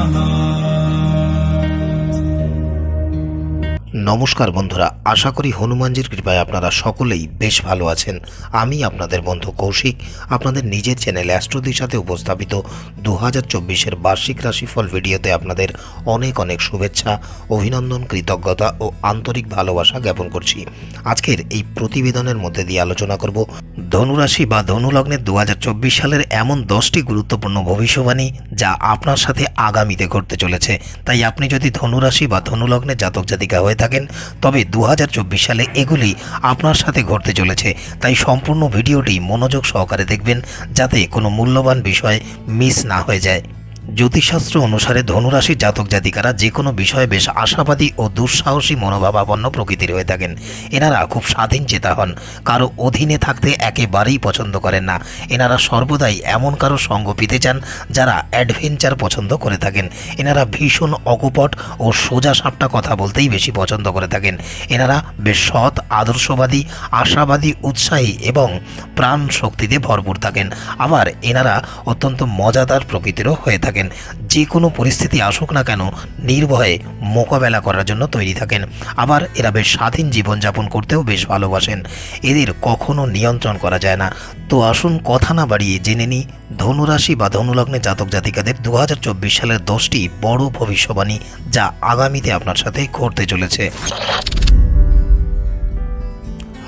Rama. নমস্কার বন্ধুরা, আশা করি হনুমানজির কৃপায় আপনারা সকলেই বেশ ভালো আছেন। আমি আপনাদের বন্ধু কৌশিক, আপনাদের নিজের চ্যানেল অ্যাস্ট্রোদির সাথে উপস্থাপিত দু হাজার চব্বিশের বার্ষিক রাশিফল ভিডিওতে আপনাদের অনেক অনেক শুভেচ্ছা, অভিনন্দন, কৃতজ্ঞতা ও আন্তরিক ভালোবাসা জ্ঞাপন করছি। আজকের এই প্রতিবেদনের মধ্যে দিয়ে আলোচনা করব ধনুরাশি বা ধনুলগ্নের দু হাজার চব্বিশ সালের এমন দশটি গুরুত্বপূর্ণ ভবিষ্যবাণী যা আপনার সাথে আগামীতে ঘটতে চলেছে। তাই আপনি যদি ধনুরাশি বা ধনুলগ্নের জাতক জাতিকা হয়ে থাকেন তবে দু হাজার চব্বিশ সালে এগুলি আপনার সাথে ঘটতে চলেছে। তাই সম্পূর্ণ ভিডিওটি মনোযোগ সহকারে দেখবেন যাতে কোনো মূল্যবান বিষয় মিস না হয়ে যায়। জ্যোতিষশাস্ত্র অনুসারে ধনুরাশির জাতক জাতিকারা যে কোনো বিষয়ে বেশ আশাবাদী ও দুঃসাহসী মনোভাবাপন্ন প্রকৃতির হয়ে থাকেন। এনারা খুব স্বাধীন চেতা হন। কারও অধীনে থাকতে একেবারেই পছন্দ করেন না। এনারা সর্বদাই এমন কারও সঙ্গ পেতে চান যারা অ্যাডভেঞ্চার পছন্দ করে থাকেন। এনারা ভীষণ অকপট ও সোজা সাপটা কথা বলতেই বেশি পছন্দ করে থাকেন। এনারা বেশ সৎ, আদর্শবাদী, আশাবাদী, উৎসাহী এবং প্রাণ শক্তিতে ভরপুর থাকেন। আবার এনারা অত্যন্ত মজাদার প্রকৃতিরও হয়ে থাকেন। যে কোনো পরিস্থিতি আসুক না কেন, নির্ভয়ে মোকাবেলা করার জন্য তৈরি থাকেন। আবার এরা বেশ স্বাধীন জীবনযাপন করতেও বেশ ভালোবাসেন। এদের কখনো নিয়ন্ত্রণ করা যায় না। তো আসুন কথা না বাড়িয়ে জেনে নিই, ধনুরাশি বা ধনুলগ্নে জাতক জাতিকাদের দু হাজার চব্বিশ সালের দশটি বড় ভবিষ্যবাণী যা আগামীতে আপনার সাথে ঘটতে চলেছে।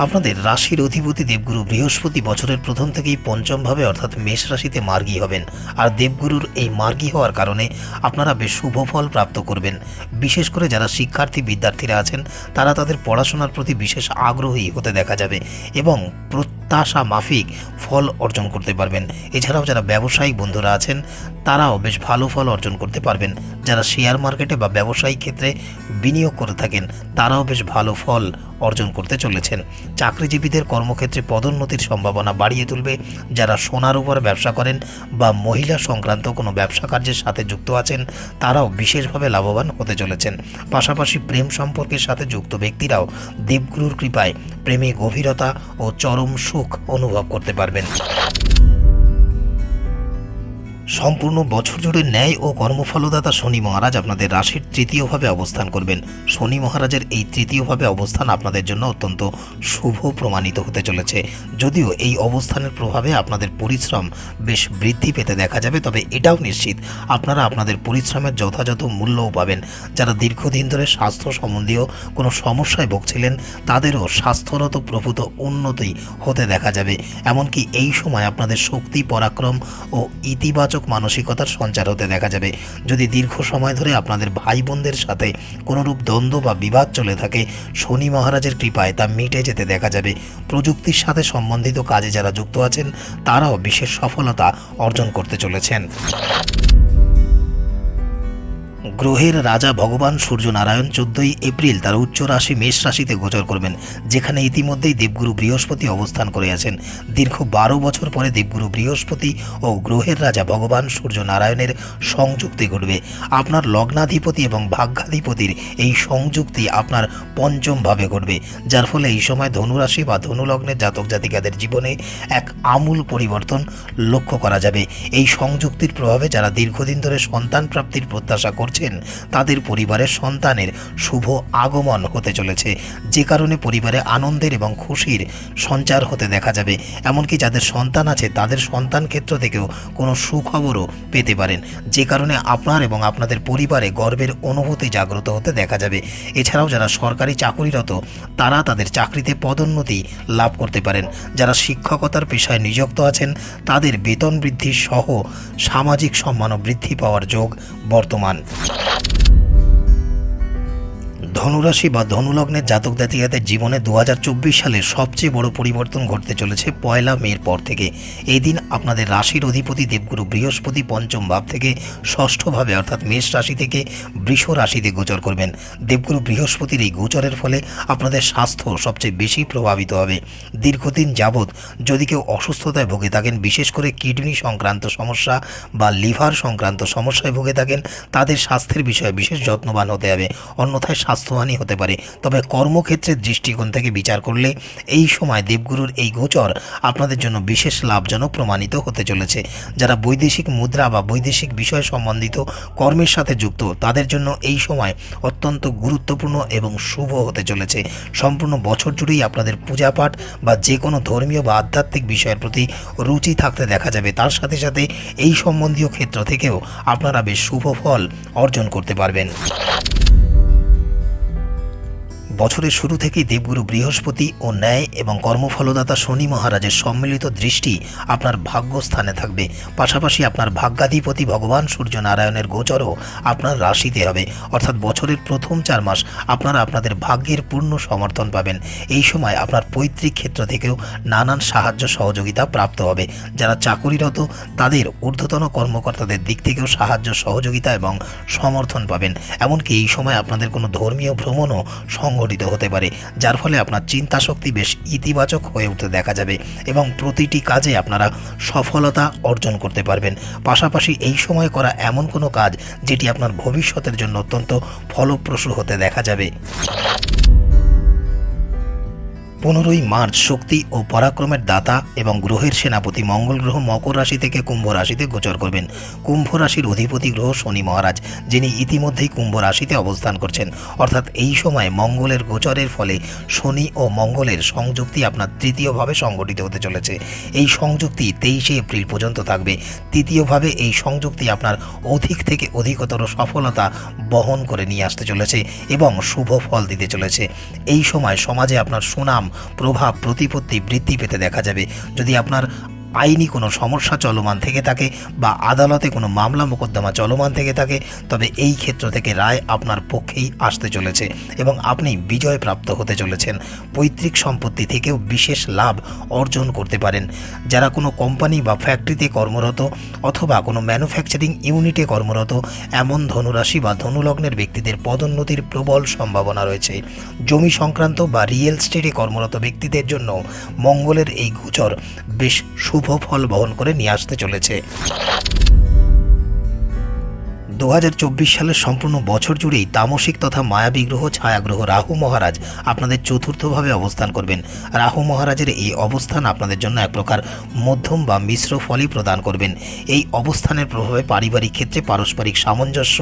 আপনাদের রাশির অধিপতি দেবগুরু বৃহস্পতি বছরের প্রথম থেকেই পঞ্চমভাবে অর্থাৎ মেষ রাশিতে মার্গী হবেন। আর দেবগুরুর এই মার্গী হওয়ার কারণে আপনারা বেশ শুভ ফল প্রাপ্ত করবেন। বিশেষ করে যারা শিক্ষার্থী বিদ্যার্থীরা আছেন, তারা তাদের পড়াশোনার প্রতি বিশেষ আগ্রহী হতে দেখা যাবে এবং প্রত্যাশা মাফিক ফল অর্জন করতে পারবেন। এছাড়াও যারা ব্যবসায়িক বন্ধুরা আছেন, তারাও বেশ ভালো ফল অর্জন করতে পারবেন। যারা শেয়ার মার্কেটে বা ব্যবসায়িক ক্ষেত্রে বিনিয়োগ করে থাকেন, তারাও বেশ ভালো ফল অর্জন করতে চলেছেন। চাকরিজীবীদের কর্মক্ষেত্রে পদোন্নতির সম্ভাবনা বাড়িয়ে তুলবে। যারা সোনার উপর ব্যবসা করেন বা মহিলা সংক্রান্ত কোনো ব্যবসা কার্যের সাথে যুক্ত আছেন, তারাও বিশেষভাবে লাভবান হতে চলেছেন। পাশাপাশি প্রেম সম্পর্কের সাথে যুক্ত ব্যক্তিরাও দেবগুরুর কৃপায় প্রেমে গভীরতা ও চরম সুখ অনুভব করতে পারবেন। সম্পূর্ণ বছর জুড়ে ন্যায় ও কর্মফলদাতা শনি মহারাজ আপনাদের রাশির তৃতীয়ভাবে অবস্থান করবেন। শনি মহারাজের এই তৃতীয়ভাবে অবস্থান আপনাদের জন্য অত্যন্ত শুভ প্রমাণিত হতে চলেছে। যদিও এই অবস্থানের প্রভাবে আপনাদের পরিশ্রম বেশ বৃদ্ধি পেতে দেখা যাবে, তবে এটাও নিশ্চিত আপনারা আপনাদের পরিশ্রমের যথাযথ মূল্যও পাবেন। যারা দীর্ঘদিন ধরে স্বাস্থ্য সম্বন্ধীয় কোনো সমস্যায় ভুগছিলেন, তাদেরও স্বাস্থ্যরত প্রভূত উন্নতি হতে দেখা যাবে। এমনকি এই সময় আপনাদের শক্তি, পরাক্রম ও ইতিবাচক মানসিকতার সঞ্চার হতে দেখা যাবে। যদি দীর্ঘ সময় ধরে আপনাদের ভাই বোনদের সাথে কোনোরূপ দ্বন্দ্ব বা বিবাদ চলে থাকে, শনি মহারাজের কৃপায় তা মিটে যেতে দেখা যাবে। প্রযুক্তির সাথে সম্বন্ধিত কাজে যারা যুক্ত আছেন, তারাও বিশেষ সফলতা অর্জন করতে চলেছেন। গ্রহের রাজা ভগবান সূর্যনারায়ণ চোদ্দই এপ্রিল তার উচ্চ রাশি মেষ রাশিতে গোচর করবেন, যেখানে ইতিমধ্যেই দেবগুরু বৃহস্পতি অবস্থান করে আছেন। দীর্ঘ বারো বছর পরে দেবগুরু বৃহস্পতি ও গ্রহের রাজা ভগবান সূর্যনারায়ণের সংযুক্তি ঘটবে। আপনার লগ্নাধিপতি এবং ভাগ্যাধিপতির এই সংযুক্তি আপনার পঞ্চমভাবে ঘটবে, যার ফলে এই সময় ধনুরাশি বা ধনুলগ্নের জাতক জাতিকাদের জীবনে এক আমূল পরিবর্তন লক্ষ্য করা যাবে। এই সংযুক্তির প্রভাবে যারা দীর্ঘদিন ধরে সন্তান প্রাপ্তির প্রত্যাশা করছেন। তাদের পরিবারের সন্তানের শুভ আগমন হতে চলেছে। যে কারণে পরিবারে আনন্দের এবং খুশির সঞ্চার হতে দেখা যাবে। এমনকি যাদের সন্তান আছে, তাদের সন্তান ক্ষেত্র থেকেও কোনো সুখবরও পেতে পারেন। যে কারণে আপনার এবং আপনাদের পরিবারে গর্বের অনুভূতি জাগ্রত হতে দেখা যাবে। এছাড়াও যারা সরকারি চাকুরিরত, তারা তাদের চাকরিতে পদোন্নতি লাভ করতে পারেন। যারা শিক্ষকতার পেশায় নিযুক্ত আছেন, তাদের বেতন বৃদ্ধি সহ সামাজিক সম্মানও বৃদ্ধি পাওয়ার যোগ বর্তমান। you. ধনুরাশি বা ধনুলগ্নের জাতক জাতিকাদের জীবনে দু সালের সবচেয়ে বড় পরিবর্তন ঘটতে চলেছে পয়লা মের পর থেকে। এই দিন আপনাদের রাশির অধিপতি দেবগুরু বৃহস্পতি পঞ্চম ভাব থেকে ষষ্ঠভাবে অর্থাৎ মেষ রাশি থেকে বৃষ রাশিতে গোচর করবেন। দেবগুরু বৃহস্পতির এই গোচরের ফলে আপনাদের স্বাস্থ্য সবচেয়ে বেশি প্রভাবিত হবে। দীর্ঘদিন যাবৎ যদি কেউ অসুস্থতায় ভুগে থাকেন, বিশেষ করে কিডনি সংক্রান্ত সমস্যা বা লিভার সংক্রান্ত সমস্যায় ভুগে থাকেন, তাদের স্বাস্থ্যের বিষয়ে বিশেষ যত্নবান হতে হবে। অন্যথায় স্বাস্থ্য স্বাস্থ্যহানি হতে পারে। তবে কর্মক্ষেত্রের দৃষ্টিকোণ থেকে বিচার করলে এই সময় দেবগুরুর এই গোচর আপনাদের জন্য বিশেষ লাভজনক প্রমাণিত হতে চলেছে। যারা বৈদেশিক মুদ্রা বা বৈদেশিক বিষয় সম্বন্ধিত কর্মের সাথে যুক্ত, তাদের জন্য এই সময় অত্যন্ত গুরুত্বপূর্ণ এবং শুভ হতে চলেছে। সম্পূর্ণ বছর জুড়েই আপনাদের পূজাপাঠ বা যে কোনো ধর্মীয় বা আধ্যাত্মিক বিষয়ের প্রতি রুচি থাকতে দেখা যাবে। তার সাথে সাথে এই সম্বন্ধীয় ক্ষেত্র থেকেও আপনারা বেশ শুভ ফল অর্জন করতে পারবেন। বছরের শুরু থেকেই দেবগুরু বৃহস্পতি ও ন্যায় এবং কর্মফলদাতা শনি মহারাজের সম্মিলিত দৃষ্টি আপনার ভাগ্যস্থানে থাকবে। পাশাপাশি আপনার ভাগ্যাধিপতি ভগবান সূর্য নারায়ণের গোচরও আপনার রাশিতে হবে। অর্থাৎ বছরের প্রথম চার মাস আপনারা আপনাদের ভাগ্যের পূর্ণ সমর্থন পাবেন। এই সময় আপনার পৈতৃক ক্ষেত্র থেকেও নানান সাহায্য সহযোগিতা প্রাপ্ত হবে। যারা চাকুরিরত, তাদের ঊর্ধ্বতন কর্মকর্তাদের দিক থেকেও সাহায্য, সহযোগিতা এবং সমর্থন পাবেন। এমনকি এই সময় আপনাদের কোনো ধর্মীয় ভ্রমণও সংগঠিত হতে পারে, যার ফলে আপনার চিন্তা শক্তি বেশ ইতিবাচক হয়ে উঠতে দেখা যাবে এবং প্রতিটি কাজে আপনারা সফলতা অর্জন করতে পারবেন। পাশাপাশি এই সময় করা এমন কোনো কাজ যেটি আপনার ভবিষ্যতের জন্য অত্যন্ত ফলপ্রসূ হতে দেখা যাবে। পনেরোই মার্চ শক্তি ও পরাক্রমের দাতা এবং গ্রহের সেনাপতি মঙ্গল গ্রহ মকর রাশি থেকে কুম্ভ রাশিতে গোচর করবেন। কুম্ভ রাশির অধিপতি গ্রহ শনি মহারাজ, যিনি ইতিমধ্যেই কুম্ভ রাশিতে অবস্থান করছেন। অর্থাৎ এই সময় মঙ্গলের গোচরের ফলে শনি ও মঙ্গলের সংযুক্তি আপনার তৃতীয়ভাবে সংগঠিত হতে চলেছে। এই সংযুক্তি তেইশে এপ্রিল পর্যন্ত থাকবে। তৃতীয়ভাবে এই সংযুক্তি আপনার অধিক থেকে অধিকতর সফলতা বহন করে নিয়ে আসতে চলেছে এবং শুভ ফল দিতে চলেছে। এই সময় সমাজে আপনার সুনাম প্রভাব প্রতিপত্তি বৃদ্ধি পেতে দেখা যাবে। যদি আপনার আইনি কোনো সমস্যা, চলমান থেকে থাকে বা আদালতে কোনো মামলা মোকদ্দমা চলমান থেকে থাকে, তবে এই ক্ষেত্র থেকে রায় আপনার পক্ষেই আসতে চলেছে এবং আপনি বিজয় প্রাপ্ত হতে চলেছেন। পৈতৃক সম্পত্তি থেকেও বিশেষ লাভ অর্জন করতে পারেন। যারা কোনো কোম্পানি বা ফ্যাক্টরিতে কর্মরত অথবা কোনো ম্যানুফ্যাকচারিং ইউনিটে কর্মরত, এমন ধনুরাশি বা ধনুলগ্নের ব্যক্তিদের পদোন্নতির প্রবল সম্ভাবনা রয়েছে। জমি সংক্রান্ত বা রিয়েল স্টেটে কর্মরত ব্যক্তিদের জন্য মঙ্গলের এই গোচর বেশ শুভ ফল বহন করে নিয়ে আসতে চলেছে। দু হাজার চব্বিশ সালের সম্পূর্ণ বছর জুড়েই তামসিক তথা মায়াবী গ্রহ, ছায়াগ্রহ রাহু মহারাজ আপনাদের চতুর্থভাবে অবস্থান করবেন। রাহু মহারাজের এই অবস্থান আপনাদের জন্য এক প্রকার মধ্যম বা মিশ্র ফলই প্রদান করবেন। এই অবস্থানের প্রভাবে পারিবারিক ক্ষেত্রে পারস্পরিক সামঞ্জস্য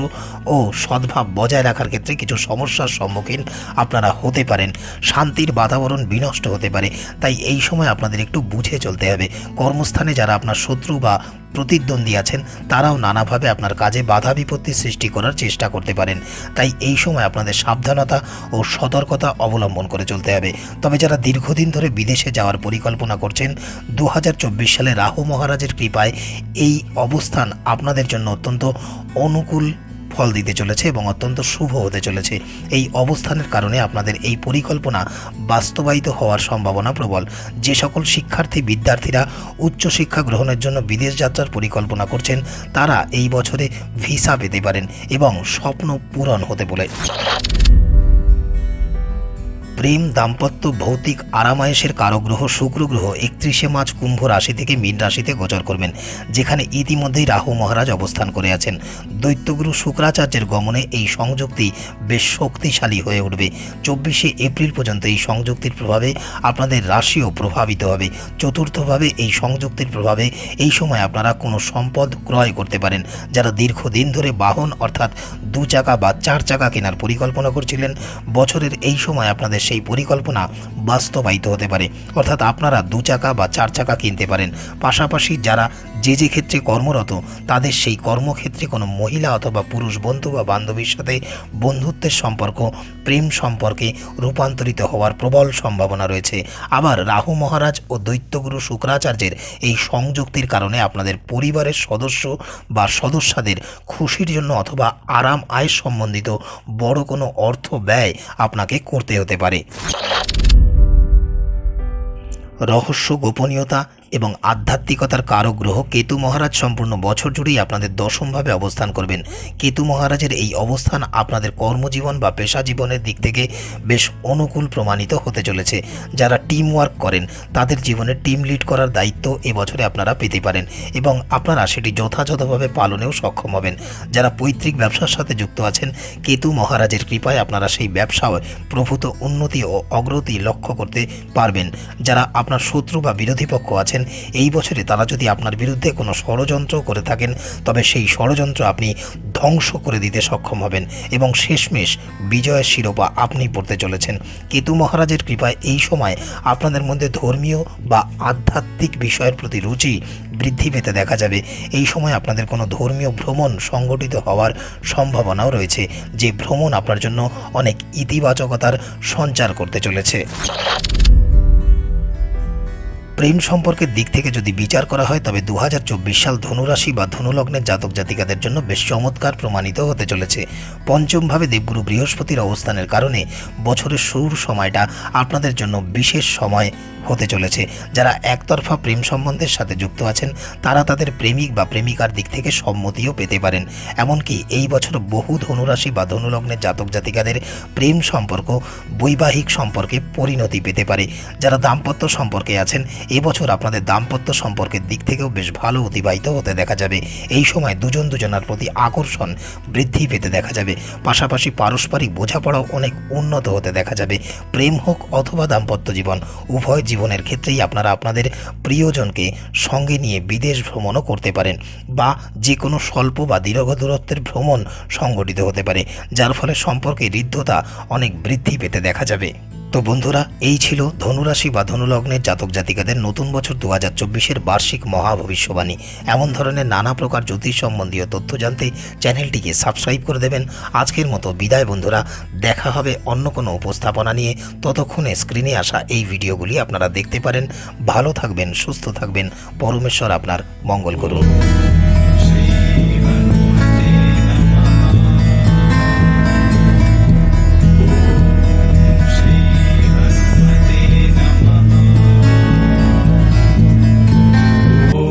ও সদ্ভাব বজায় রাখার ক্ষেত্রে কিছু সমস্যার সম্মুখীন আপনারা হতে পারেন। শান্তির বাতাবরণ বিনষ্ট হতে পারে। তাই এই সময় আপনাদের একটু বুঝে চলতে হবে। কর্মস্থানে যারা আপনার শত্রু বা প্রতিদ্বন্দ্বী আছেন, তারাও নানাভাবে আপনার কাজে বাধা বিপত্তি সৃষ্টি করার চেষ্টা করতে পারেন। তাই এই সময় আপনাদের সাবধানতা ও সতর্কতা অবলম্বন করে চলতে হবে। তবে যারা দীর্ঘদিন ধরে বিদেশে যাওয়ার পরিকল্পনা করছেন দু হাজার চব্বিশ সালে রাহু মহারাজের কৃপায় এই অবস্থান আপনাদের জন্য অত্যন্ত অনুকূল ফল দিতে চলেছে এবং অত্যন্ত শুভ হতে চলেছে। এই অবস্থানের কারণে আপনাদের এই পরিকল্পনা বাস্তবায়িত হওয়ার সম্ভাবনা প্রবল। যে সকল শিক্ষার্থী, বিদ্যার্থীরা উচ্চশিক্ষা গ্রহণের জন্য বিদেশ যাত্রার পরিকল্পনা করছেন, তারা এই বছরে ভিসা পেতে পারেন এবং স্বপ্ন পূরণ হতে বলে। প্রেম, দাম্পত্য, ভৌতিক আরামায়েশের কারগ্রহ শুক্র গ্রহ একত্রিশে মার্চ কুম্ভ রাশি থেকে মীন রাশিতে গোচর করবেন, যেখানে ইতিমধ্যেই রাহু মহারাজ অবস্থান করে আছেন। দৈত্যগুরু শুক্রাচার্যের গমনে এই সংযুক্তি বেশ শক্তিশালী হয়ে উঠবে। চব্বিশে এপ্রিল পর্যন্ত এই সংযুক্তির প্রভাবে আপনাদের রাশিও প্রভাবিত হবে। চতুর্থভাবে এই সংযুক্তির প্রভাবে এই সময় আপনারা কোনো সম্পদ ক্রয় করতে পারেন। যারা দীর্ঘদিন ধরে বাহন, অর্থাৎ দু চাকা বা চার চাকা কেনার পরিকল্পনা করছিলেন, বছরের এই সময় আপনাদের সেই পরিকল্পনা বাস্তবায়িত হতে পারে। অর্থাৎ আপনারা দু চাকা বা চার চাকা কিনতে পারেন। পাশাপাশি যারা যে যে ক্ষেত্রে কর্মরত, তাদের সেই কর্মক্ষেত্রে কোনো মহিলা অথবা পুরুষ বন্ধু বা বান্ধবীর সাথে বন্ধুত্বের সম্পর্ক, প্রেম সম্পর্কে রূপান্তরিত হওয়ার প্রবল সম্ভাবনা রয়েছে। আবার রাহু মহারাজ ও দৈত্যগুরু শুক্রাচার্যের এই সংযুক্তির কারণে আপনাদের পরিবারের সদস্য বা সদস্যদের খুশির জন্য অথবা আরাম আয় সম্বন্ধিত বড় কোনো অর্থ ব্যয় আপনাকে করতে হতে পারে। রহস্য গোপনীয়তা এবং আধ্যাত্মিকতার কারক গ্রহ কেতু মহারাজ সম্পূর্ণ বছর জুড়েই আপনাদের দশমভাবে অবস্থান করবেন। কেতু মহারাজের এই অবস্থান আপনাদের কর্মজীবন বা পেশা জীবনের দিক থেকে বেশ অনুকূল প্রমাণিত হতে চলেছে। যারা টিম ওয়ার্ক করেন, তাদের জীবনে টিম লিড করার দায়িত্ব এবছরে আপনারা পেতে পারেন এবং আপনারা সেটি যথাযথভাবে পালনেও সক্ষম হবেন। যারা পৈতৃক ব্যবসার সাথে যুক্ত আছেন, কেতু মহারাজের কৃপায় আপনারা সেই ব্যবসায় প্রভূত উন্নতি ও অগ্রতি লক্ষ্য করতে পারবেন। যারা আপনার শত্রু বা বিরোধী পক্ষ আছেন এই বছরে তারা যদি আপনার বিরুদ্ধে কোনো ষড়যন্ত্র করে থাকেন, তবে সেই ষড়যন্ত্র আপনি ধ্বংস করে দিতে সক্ষম হবেন এবং শেষমেশ বিজয়ের শিরোপা আপনি পড়তে চলেছেন। কেতু মহারাজের কৃপায় এই সময় আপনাদের মধ্যে ধর্মীয় বা আধ্যাত্মিক বিষয়ের প্রতি রুচি বৃদ্ধি পেতে দেখা যাবে। এই সময় আপনাদের কোনো ধর্মীয় ভ্রমণ সংগঠিত হওয়ার সম্ভাবনাও রয়েছে। যে ভ্রমণ আপনার জন্য অনেক ইতিবাচকতার সঞ্চার করতে চলেছে। প্রেম সম্পর্কের দিক থেকে যদি বিচার করা হয়, তবে দু হাজার চব্বিশ সাল ধনুরাশি বা ধনুলগ্নের জাতক জাতিকাদের জন্য বেশ চমৎকার প্রমাণিত হতে চলেছে। পঞ্চমভাবে দেবগুরু বৃহস্পতির অবস্থানের কারণে বছরের শুরুর সময়টা আপনাদের জন্য বিশেষ সময় হতে চলেছে। যারা একতরফা প্রেম সম্বন্ধের সাথে যুক্ত আছেন, তারা তাদের প্রেমিক বা প্রেমিকার দিক থেকে সম্মতিও পেতে পারেন। এমনকি এই বছর বহু ধনুরাশি বা ধনুলগ্নের জাতক জাতিকাদের প্রেম সম্পর্ক বৈবাহিক সম্পর্কে পরিণতি পেতে পারে। যারা দাম্পত্য সম্পর্কে আছেন এবছর আপনাদের দাম্পত্য সম্পর্কের দিক থেকেও বেশ ভালো অতিবাহিত হতে দেখা যাবে। এই সময় দুজন দুজনার প্রতি আকর্ষণ বৃদ্ধি পেতে দেখা যাবে। পাশাপাশি পারস্পরিক বোঝাপড়াও অনেক উন্নত হতে দেখা যাবে। প্রেম হোক অথবা দাম্পত্য জীবন, উভয় জীবনের ক্ষেত্রেই আপনারা আপনাদের প্রিয়জনকে সঙ্গে নিয়ে বিদেশ ভ্রমণও করতে পারেন বা যে কোনো স্বল্প বা দীর্ঘ দূরত্বের ভ্রমণ সংগঠিত হতে পারে, যার ফলে সম্পর্কে হৃদ্ধতা অনেক বৃদ্ধি পেতে দেখা যাবে। তো বন্ধুরা, এই ছিল ধনুরাশি বা ধনুলগ্নের জাতক জাতিকাদের নতুন বছর দু হাজার চব্বিশের বার্ষিক মহাভবিষ্যবাণী এমন ধরনের নানা প্রকার জ্যোতিষ সম্বন্ধীয় তথ্য জানতে চ্যানেলটিকে সাবস্ক্রাইব করে দেবেন। আজকের মতো বিদায় বন্ধুরা, দেখা হবে অন্য কোনো উপস্থাপনা নিয়ে। ততক্ষণে স্ক্রিনে আসা এই ভিডিওগুলি আপনারা দেখতে পারেন। ভালো থাকবেন, সুস্থ থাকবেন। পরমেশ্বর আপনার মঙ্গল করুন।